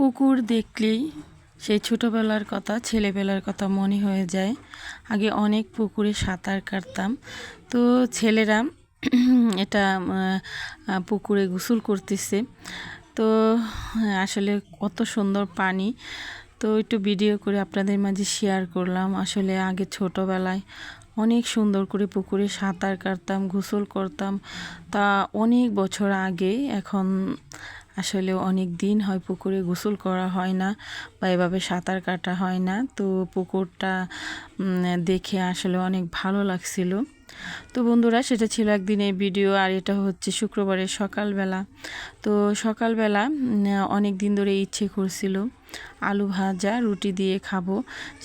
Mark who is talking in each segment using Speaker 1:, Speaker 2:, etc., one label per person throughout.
Speaker 1: পুকুর দেখলেই সেই ছোটোবেলার কথা, ছেলেবেলার কথা মনে হয়ে যায়। আগে অনেক পুকুরে সাঁতার কাটতাম। তো ছেলেরা এটা পুকুরে গোসল করতেছে। তো, আসলে কত সুন্দর পানি। তো একটু ভিডিও করে আপনাদের মাঝে শেয়ার করলাম। আসলে আগে ছোটোবেলায় অনেক সুন্দর করে পুকুরে সাঁতার কাটতাম, গোসল করতাম। তা অনেক বছর আগে, এখন আসলে অনেক দিন হয় পুকুরে গোসল করা হয় না বা এভাবে সাঁতার কাটা হয় না। তো পুকুরটা দেখে আসলে অনেক ভালো লাগছিল। তো বন্ধুরা, সেটা ছিল একদিনের ভিডিও, আর এটা হচ্ছে শুক্রবারের সকালবেলা। তো সকালবেলা অনেক দিন ধরে ইচ্ছে করছিল আলু ভাজা, রুটি দিয়ে খাব।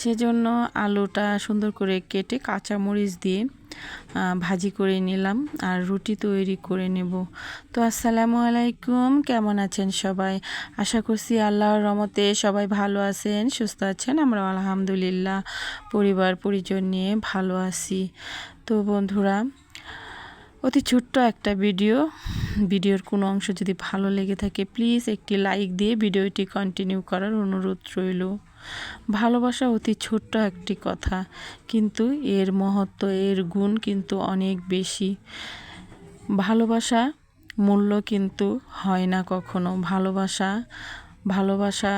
Speaker 1: সেজন্য আলুটা সুন্দর করে কেটে কাঁচা মরিচ দিয়ে ভাজি করে নিলাম আর রুটি তৈরি করে নেব। তো আসসালামু আলাইকুম, কেমন আছেন সবাই? আশা করছি আল্লাহর রহমতে সবাই ভালো আছেন, সুস্থ আছেন। আমরা আলহামদুলিল্লাহ পরিবার পরিজন নিয়ে ভালো আছি। তো বন্ধুরা, অতি ছোট্ট একটা ভিডিও। ভিডিওর কোনো অংশ যদি ভালো লেগে থাকে প্লিজ একটি লাইক দিয়ে ভিডিওটি কন্টিনিউ করার অনুরোধ রইল। ভালোবাসা অতি ছোট্ট একটি কথা, কিন্তু এর মহত্ব, এর গুণ কিন্তু অনেক বেশি। ভালোবাসা মূল্য কিন্তু হয় না কখনো। ভালোবাসা ভালোবাসা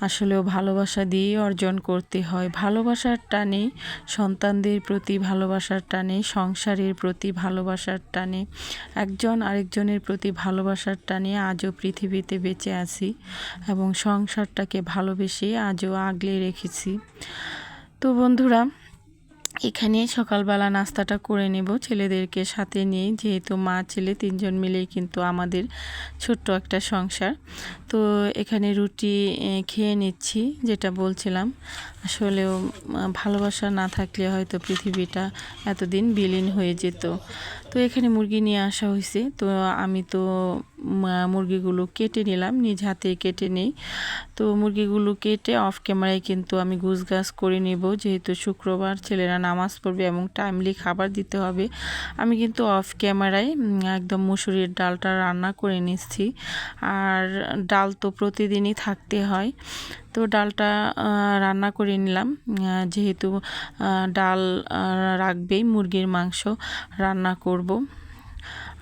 Speaker 1: আসলেও ভালোবাসা দিয়েই অর্জন করতে হয়। ভালোবাসার টানে সন্তানদের প্রতি ভালোবাসার টানে, সংসারের প্রতি ভালোবাসার টানে, একজন আরেকজনের প্রতি ভালোবাসার টানে আজও পৃথিবীতে বেঁচে আছি এবং সংসারটাকে ভালোবেসে আজও আগলে রেখেছি। তো বন্ধুরা এখানে সকালবেলা নাস্তাটা করে নেব ছেলেদেরকে সাথে নিয়ে, যেহেতু মা, ছেলে তিনজন মিলেই কিন্তু আমাদের ছোট্ট একটা সংসার। তো এখানে রুটি খেয়ে নিচ্ছি, যেটা বলছিলাম। আসলেও ভালোবাসা না থাকলে হয়তো পৃথিবীটা এতদিন বিলীন হয়ে যেত। তো এখানে মুরগি নিয়ে আসা হয়েছে তো আমি তো মুরগিগুলো কেটে নিলাম, নিজ হাতে কেটে নেই। তো মুরগিগুলো কেটে অফ ক্যামেরায় কিন্তু আমি গুছগাছ করে নেব, যেহেতু শুক্রবার ছেলেরা নামাজ পড়বে এবং টাইমলি খাবার দিতে হবে। আমি কিন্তু অফ ক্যামেরায় একদম মুসুরির ডালটা রান্না করে নিচ্ছি। আর ডাল তো প্রতিদিনই থাকতে হয়। তো ডালটা রান্না করে নিলাম। যেহেতু ডাল রাখবেই, মুরগির মাংস রান্না করব।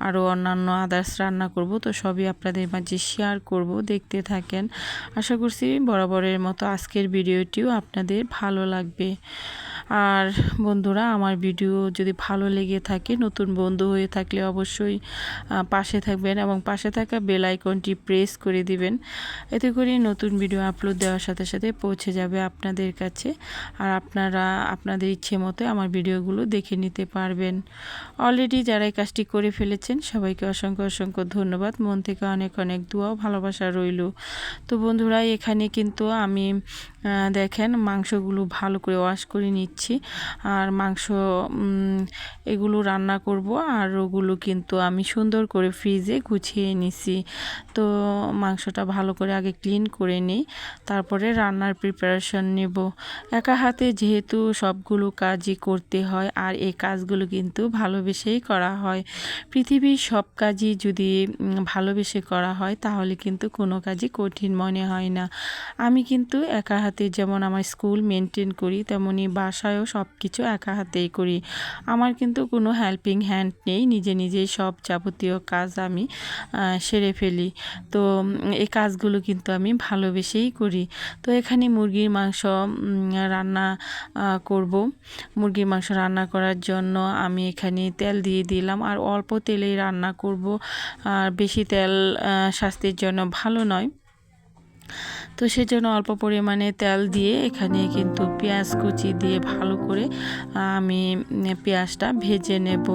Speaker 1: আরও অন্যান্য আদার্স রান্না করব। তো সবই আপনাদের মাঝে শেয়ার করব, দেখতে থাকেন। আশা করছি বরাবরের মতো আজকের ভিডিওটিও আপনাদের ভালো লাগবে। আর বন্ধুরা, আমার ভিডিও যদি ভালো লেগে থাকে, নতুন বন্ধু হয়ে থাকলে অবশ্যই পাশে থাকবেন এবং পাশে থাকা বেল আইকনটি প্রেস করে দিবেন। এতে করে নতুন ভিডিও আপলোড দেওয়ার সাথে সাথে পৌঁছে যাবে আপনাদের কাছে আর আপনারা আপনাদের ইচ্ছে মতো আমার ভিডিওগুলো দেখে নিতে পারবেন। অলরেডি যারা এই কাজটি করে ফেলেছেন, সবাইকে অসংখ্য অসংখ্য ধন্যবাদ। মন থেকে অনেক অনেক দোয়া ভালোবাসা রইল। তো বন্ধুরা, এখানে কিন্তু আমি দেখেন মাংসগুলো ভালো করে ওয়াশ করে নিচ্ছি। আর মাংস এগুলো রান্না করব আর ওগুলো কিন্তু আমি সুন্দর করে ফ্রিজে গুছিয়ে নিছি। তো মাংসটা ভালো করে আগে ক্লিন করে নিই, তারপরে রান্নার প্রিপারেশন নেব। একা হাতে যেহেতু সবগুলো কাজই করতে হয় আর এই কাজগুলো কিন্তু ভালোবেসেই করা হয়। পৃথিবীর সব কাজই যদি ভালোবেসে করা হয় তাহলে কিন্তু কোনো কাজই কঠিন মনে হয় না। আমি কিন্তু একা হাতে যেমন আমার স্কুল মেনটেন করি, তেমনি বাসায়ও সব কিছু একা হাতেই করি। আমার কিন্তু কোনো হেল্পিং হ্যান্ড নেই, নিজে নিজেই সব যাবতীয় কাজ আমি সেরে ফেলি। তো এই কাজগুলো কিন্তু আমি ভালোবেসেই করি। তো এখানে মুরগির মাংস রান্না করব। মুরগির মাংস রান্না করার জন্য আমি এখানে তেল দিয়ে দিলাম। আর অল্প তেলেই রান্না করব। আর বেশি তেল স্বাস্থ্যের জন্য ভালো নয়। তো সেজন্য অল্প পরিমাণে তেল দিয়ে এখানে কিন্তু পেঁয়াজ কুচি দিয়ে ভালো করে আমি পেঁয়াজটা ভেজে নেব।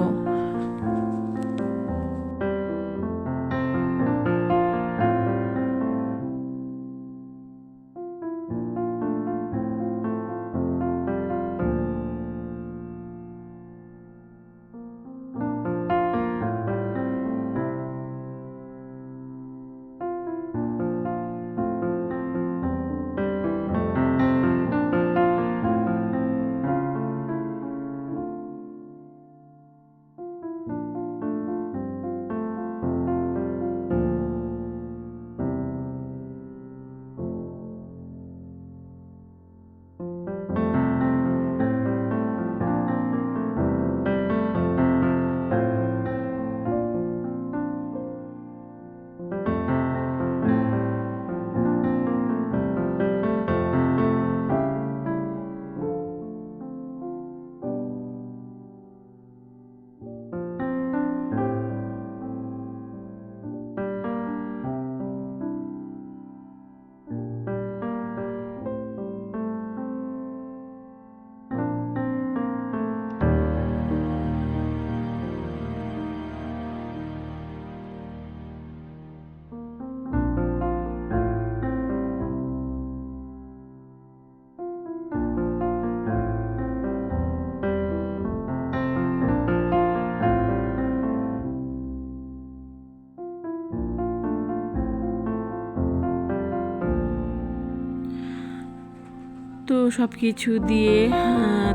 Speaker 1: তো সব কিছু দিয়ে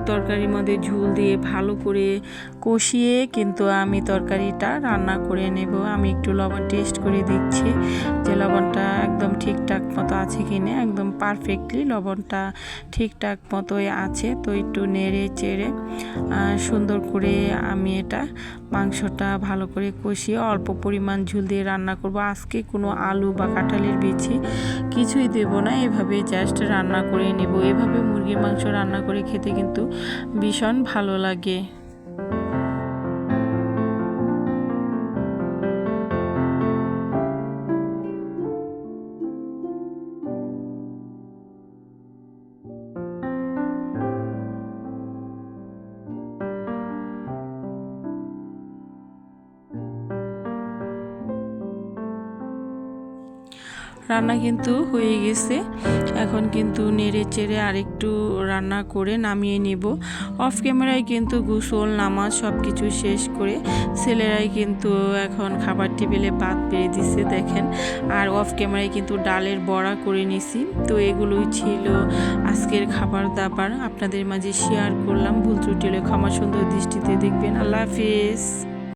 Speaker 1: তরকারির মধ্যে ঝুল দিয়ে ভালো করে কষিয়ে কিন্তু আমি তরকারিটা রান্না করে নেব। আমি একটু লবণ টেস্ট করে দিচ্ছি। যে লবণটা একদম ঠিকঠাক মতো আছে কি না একদম পারফেক্টলি লবণটা ঠিকঠাক মতোই আছে। তো একটু নেড়ে চেড়ে সুন্দর করে আমি এটা মাংসটা ভালো করে কষিয়ে অল্প পরিমাণ ঝুল দিয়ে রান্না করব। আজকে কোনো আলু বা কাঁঠালের বিচি কিছুই দেব না, এভাবে জাস্ট রান্না করে নেব। এভাবে মুরগির মাংস রান্না করে খেতে কিন্তু ভীষণ ভালো লাগে। রান্না কিন্তু হয়ে গেছে। এখন কিন্তু নেড়ে চেড়ে আরেকটু রান্না করে নামিয়ে নেব। অফ ক্যামেরায় কিন্তু গোসল, নামাজ সব কিছু শেষ করে ছেলেরাই কিন্তু এখন খাবার টেবিলে ভাত পেরে দিছে, দেখেন। আর অফ ক্যামেরায় কিন্তু ডালের বড়া করে নিছি। তো এগুলোই ছিল আজকের খাবার দাবার। আপনাদের মাঝে শেয়ার করলাম। ভুল ত্রুটি হলে ক্ষমা সুন্দর দৃষ্টিতে দেখবেন। আল্লাহ হাফিজ।